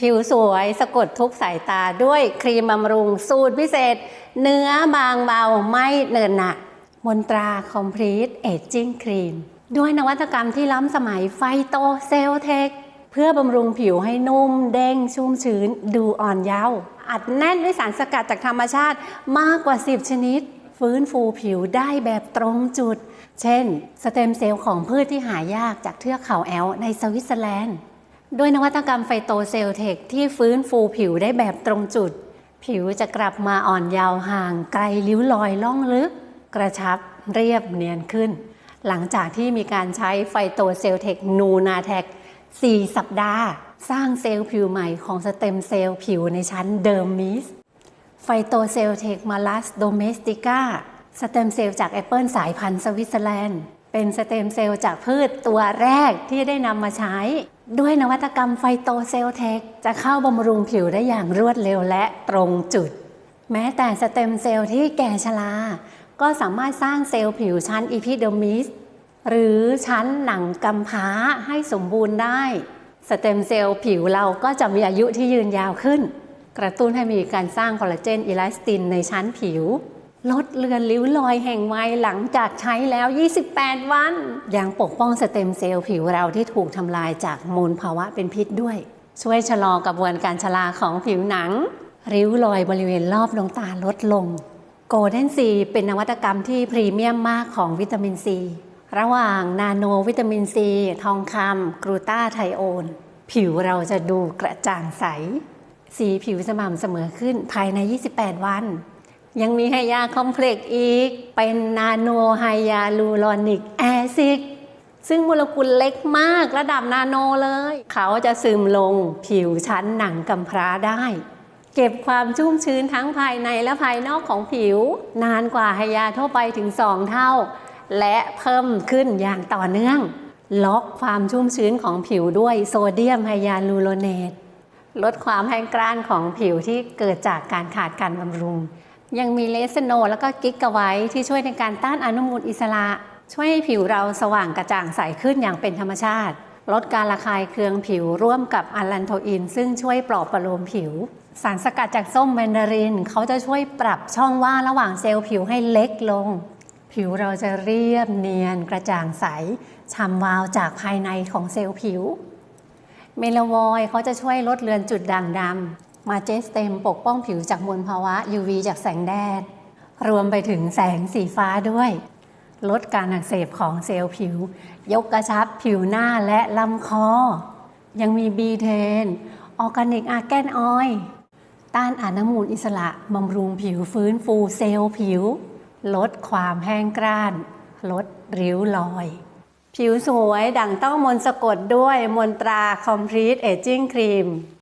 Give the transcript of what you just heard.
ผิวสวยสะกดทุกสายตาด้วยครีมบำรุงสูตรพิเศษ เนื้อบางเบาไม่เนินหนัก มนตรา Complete Aging Cream ด้วยนวัตกรรมที่ล้ำสมัยไฟโตเซลเทค เพื่อบำรุงผิวให้นุ่มเด้งชุ่มชื้น ดูอ่อนเยาว์อัดแน่นด้วยสารสกัดจากธรรมชาติมากกว่า 10 ชนิด ฟื้นฟูผิวได้แบบตรงจุด เช่น สเต็มเซลล์ของพืชที่หายากจากเทือกเขาแอลในสวิตเซอร์แลนด์ ด้วยนวัตกรรมไฟโตเซลเทคที่ฟื้นฟูผิวได้แบบตรงจุด ผิวจะกลับมาอ่อนเยาว์ห่างไกลริ้วรอยล่องลึก กระชับเรียบเนียนขึ้น หลังจากที่มีการใช้ไฟโตเซลเทคนูนาแทค4สัปดาห์ สร้างเซลล์ผิวใหม่ของสเต็มเซลล์ผิวในชั้นเดิมมิสไฟโตเซลเทคมาลัสโดเมสติก้าสเต็มเซลล์จากแอปเปิลสายพันธุ์สวิตเซอร์แลนด์ เป็นสเต็มเซลล์จากพืชตัวแรกที่ได้นำมาใช้ ด้วยนวัตกรรมไฟโตเซลเทคจะเข้าบำรุงผิวได้อย่างรวดเร็วและตรงจุด แม้แต่สเต็มเซลล์ที่แก่ชราก็สามารถสร้างเซลล์ผิวชั้นอีพิเดอร์มิสหรือชั้นหนังกำพร้าให้สมบูรณ์ได้ สเต็มเซลล์ผิวเราก็จะมีอายุที่ยืนยาวขึ้น กระตุ้นให้มีการสร้างคอลลาเจนอิลาสตินในชั้นผิว ลดเลือนริ้วรอยแห่งวัยหลังจากใช้แล้ว 28 วัน ยังปกป้องสเต็มเซลล์ผิวเราที่ถูกทำลายจากมลภาวะเป็นพิษด้วย ช่วยชะลอกระบวนการชราของผิวหนัง ริ้วรอยบริเวณรอบดวงตาลดลงโกลเด้นซีเป็นนวัตกรรมที่พรีเมียมมากของวิตามินซี ระหว่างนาโนวิตามินซี ทองคำกรูตาไทโอน ผิวเราจะดูกระจ่างใส สีผิวสม่ำเสมอขึ้นภายใน 28 วัน ยังมีไฮยาคอมเพล็กซ์อีก เป็นนาโนไฮยาลูรอนิกแอซิดซึ่งโมเลกุลเล็กมากระดับนาโนเลย เขาจะซึมลงผิวชั้นหนังกำพร้าได้ เก็บความชุ่มชื้นทั้งภายในและภายนอกของผิว นานกว่าไฮยาทั่วไปถึง 2 เท่า และเพิ่มขึ้นอย่างต่อเนื่อง ล็อกความชุ่มชื้นของผิวด้วยโซเดียมไฮยาลูโรเนต ลดความแห้งกร้านของผิวที่เกิดจากการขาดการบำรุง ยังมีเลสโนแล้วก็กิกกะไว้ที่ช่วยในการต้านอนุมูลอิสระ ช่วยให้ผิวเราสว่างกระจ่างใสขึ้นอย่างเป็นธรรมชาติ ลดการระคายเคืองผิวร่วมกับอะลันโทอิน ซึ่งช่วยปลอบประโลมผิว สารสกัดจากส้มแมนดาริน เขาจะช่วยปรับช่องว่างระหว่างเซลล์ผิวให้เล็กลง ผิวเราจะเรียบเนียนกระจ่างใสฉ่ำวาวจากภายในของเซลล์ผิว เมลาวอยเขาจะช่วยลดเลือนจุดด่างดำ มาเจสเตมปกป้องผิวจากมลภาวะ UV จากแสงแดด รวมไปถึงแสงสีฟ้าด้วย ลดการอักเสบของเซลล์ผิว ยกกระชับผิวหน้าและลำคอ ยังมีบีเทนออร์แกนิกอาแกนออยล์ต้านอนุมูลอิสระบำรุงผิวฟื้นฟูเซลล์ผิว ลดความแห้งกร้าน ลดริ้วรอย ผิวสวยดั่งต้องมนสะกดด้วยมนตรา Complete Aging Cream